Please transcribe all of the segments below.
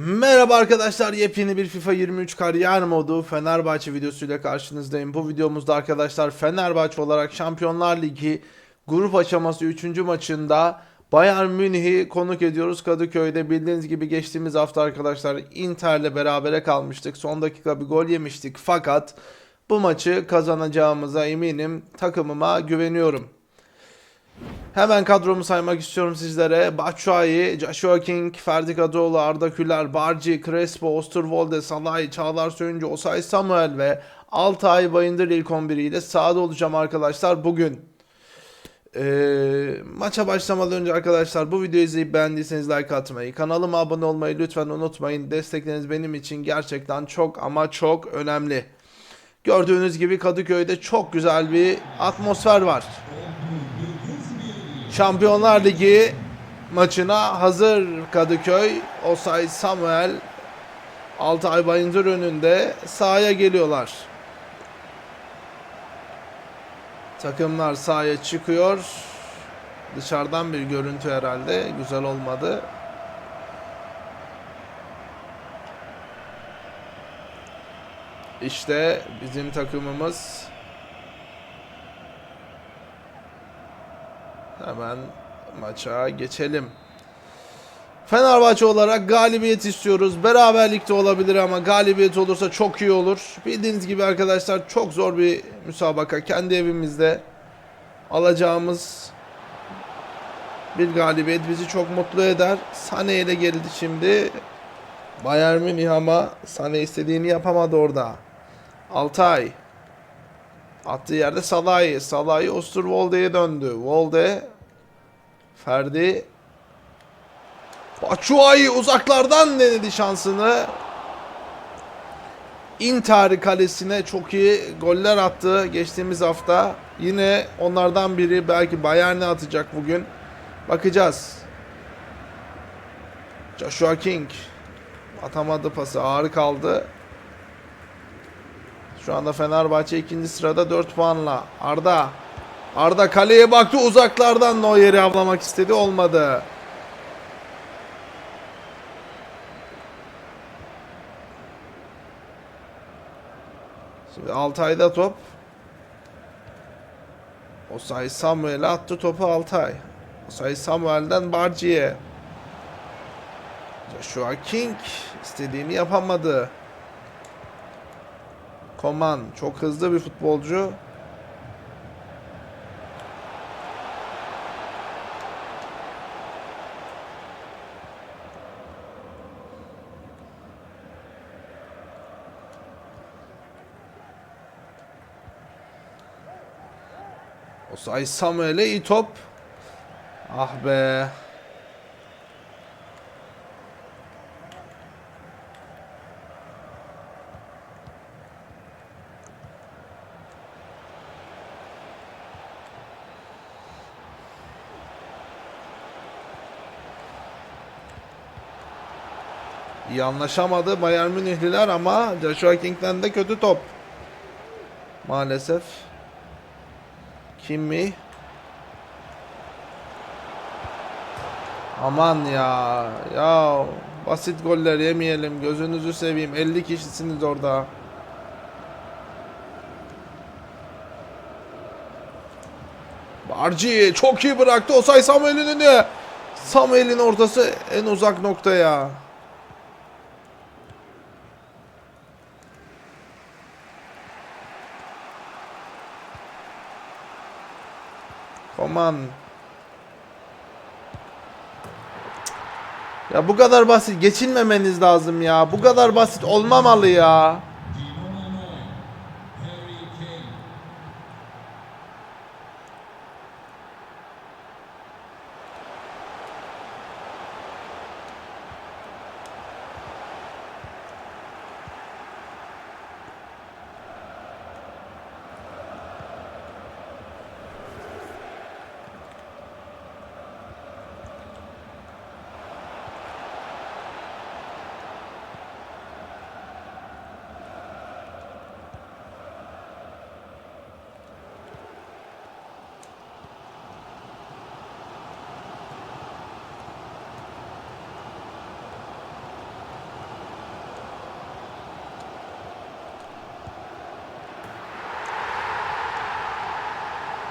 Merhaba arkadaşlar yepyeni bir FIFA 23 kariyer modu Fenerbahçe videosuyla karşınızdayım. Bu videomuzda arkadaşlar Fenerbahçe olarak Şampiyonlar Ligi grup aşaması 3. maçında Bayern Münih'i konuk ediyoruz Kadıköy'de. Bildiğiniz gibi geçtiğimiz hafta arkadaşlar Inter'le berabere kalmıştık. Son dakika bir gol yemiştik fakat bu maçı kazanacağımıza eminim. Takımıma güveniyorum. Hemen kadromu saymak istiyorum sizlere. Batshuayi, Joshua King, Ferdi Kadıoğlu, Arda Güler, Barci, Crespo, Osterwolde, Salay, Çağlar Söyüncü, Osay Samuel ve Altay Bayındır ilk 11 ile sahada olacağım arkadaşlar bugün. Ee, maça başlamadan önce arkadaşlar bu videoyu izleyip beğendiyseniz like atmayı, kanalıma abone olmayı lütfen unutmayın. Destekleriniz benim için gerçekten çok ama çok önemli. Gördüğünüz gibi Kadıköy'de çok güzel bir atmosfer var. Şampiyonlar Ligi maçına hazır Kadıköy. Osay Samuel Altay Bayındır önünde sahaya geliyorlar. Takımlar sahaya çıkıyor. Dışarıdan bir görüntü herhalde. Güzel olmadı. İşte bizim takımımız Hemen maça geçelim. Fenerbahçe olarak galibiyet istiyoruz. Beraberlikte olabilir ama galibiyet olursa çok iyi olur. Bildiğiniz gibi arkadaşlar çok zor bir müsabaka. Kendi evimizde alacağımız bir galibiyet bizi çok mutlu eder. Sane ile geldi şimdi. Bayern Münih ama Sane istediğini yapamadı orada. Altay. Attığı yerde Salah'ı. Salah'ı Osterwolde'ye döndü. Wolde. Ferdi. Batshuayi uzaklardan denedi şansını. Inter kalesine çok iyi goller attı geçtiğimiz hafta. Yine onlardan biri belki Bayern'e atacak bugün. Bakacağız. Joshua King atamadı pası ağır kaldı. Şu anda Fenerbahçe ikinci sırada 4 puanla. Arda. Arda kaleye baktı uzaklardan Neuer'i avlamak istedi olmadı. Şimdi Altay'da top. Osay Samuel'e attı topu Altay. Osay Samuel'den Barci'ye. Joshua King istediğini yapamadı. Koman çok hızlı bir futbolcu. Osay Samuel'e iyi top. Ah be. İyi anlaşamadı Bayern Münihliler ama Joshua King'den de kötü top. Maalesef. Kim mi? Aman ya. Ya basit goller yemeyelim. Gözünüzü seveyim. 50 kişisiniz orada. Barci çok iyi bıraktı. Osay Samuel'in önüne. Samuel'in ortası en uzak nokta ya. Koman. Ya bu kadar basit geçinmemeniz lazım ya. Bu kadar basit olmamalı ya.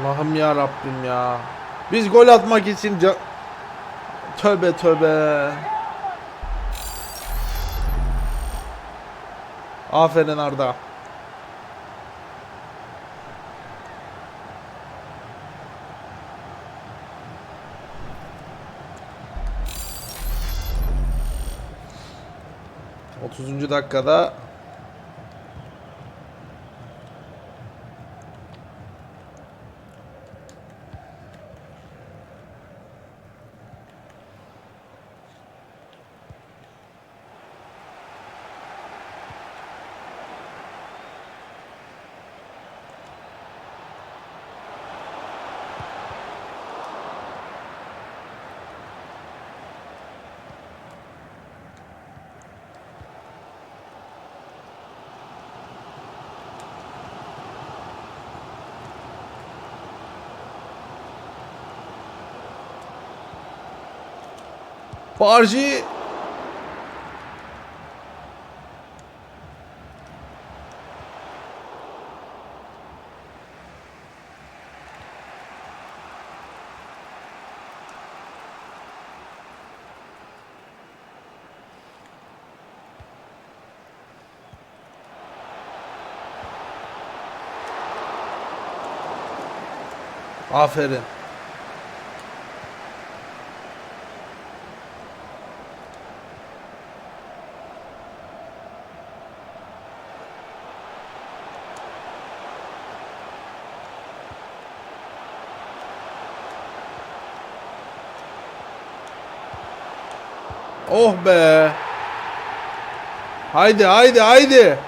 Allah'ım ya Rabbim ya. Biz gol atmak için ca- Tövbe tövbe. Aferin Arda. Otuzuncu dakikada Barji Aferin. Oh be. Haydi haydi haydi.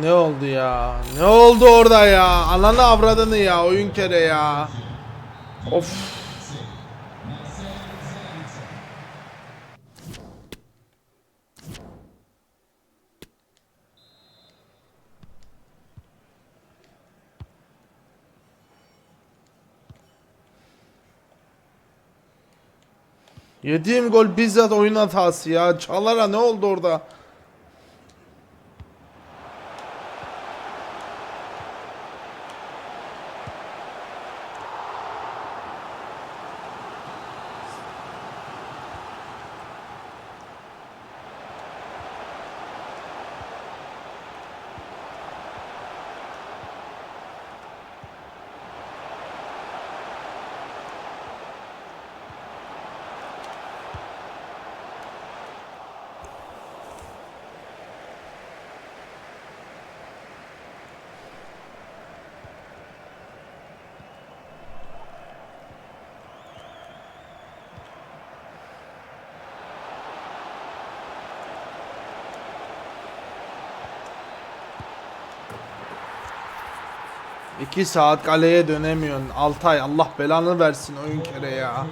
Ne oldu ya? Ne oldu orada ya? Ananı avradını ya oyun kere ya. Of. Yediğim gol bizzat oyun hatası ya. Çalara ne oldu orada? İki saat kaleye dönemiyorsun. Altay Allah belanı versin oyun kere ya.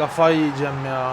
Kafayı yiyeceğim ya.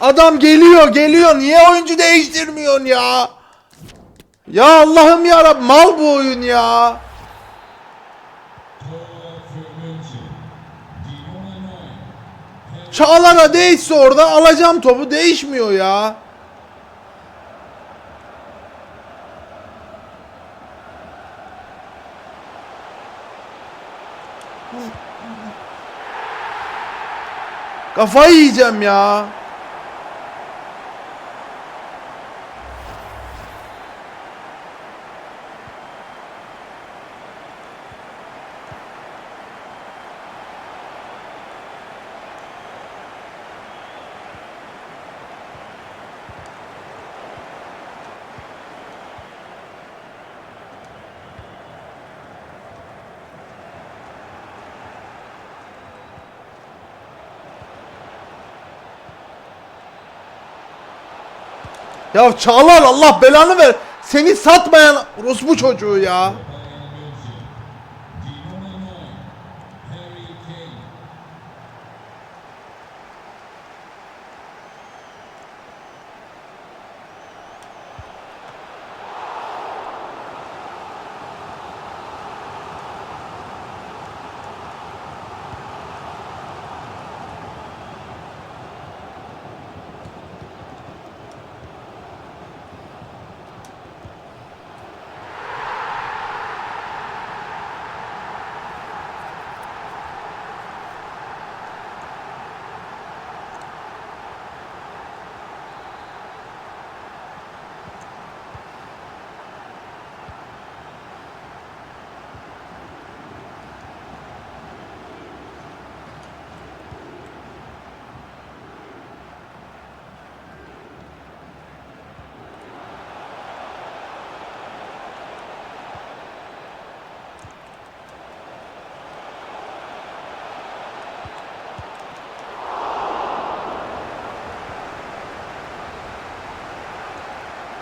Adam geliyor geliyor. Niye oyuncu değiştirmiyorsun ya? Ya Allah'ım ya mal bu oyun ya. Tor für München. Die Nummer 9, Çağlar'a değişse orada alacağım topu değişmiyor ya. Kafayı yiyeceğim ya. Ya Çağlar Allah belanı ver. Seni satmayan bu çocuğu ya.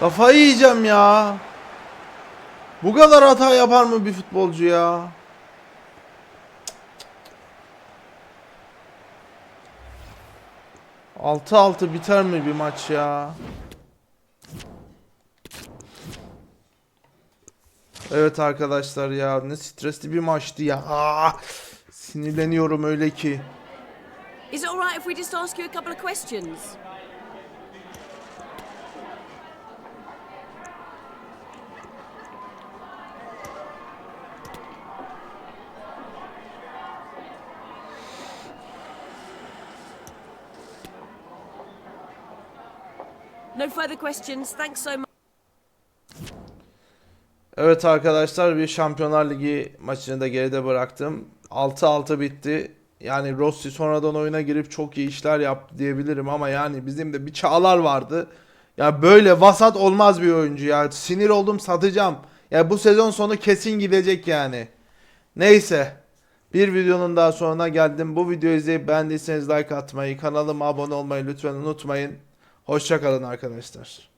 Kafayı yiyeceğim ya. Bu kadar hata yapar mı bir futbolcu ya? Altı altı biter mi bir maç ya? Evet arkadaşlar ya ne stresli bir maçtı ya. Ah, sinirleniyorum öyle ki. Is it alright if we just ask you a couple of questions? Further questions. Thanks so much. Evet arkadaşlar bir Şampiyonlar Ligi maçını da geride bıraktım. 6-6 bitti. Yani Rossi sonradan oyuna girip çok iyi işler yaptı diyebilirim ama yani bizim de bir Çağlar vardı. Ya böyle vasat olmaz bir oyuncu ya. Sinir oldum satacağım. Ya bu sezon sonu kesin gidecek yani. Neyse. Bir videonun daha sonuna geldim. Bu videoyu izleyip beğendiyseniz like atmayı, kanalıma abone olmayı lütfen unutmayın. Hoşçakalın arkadaşlar.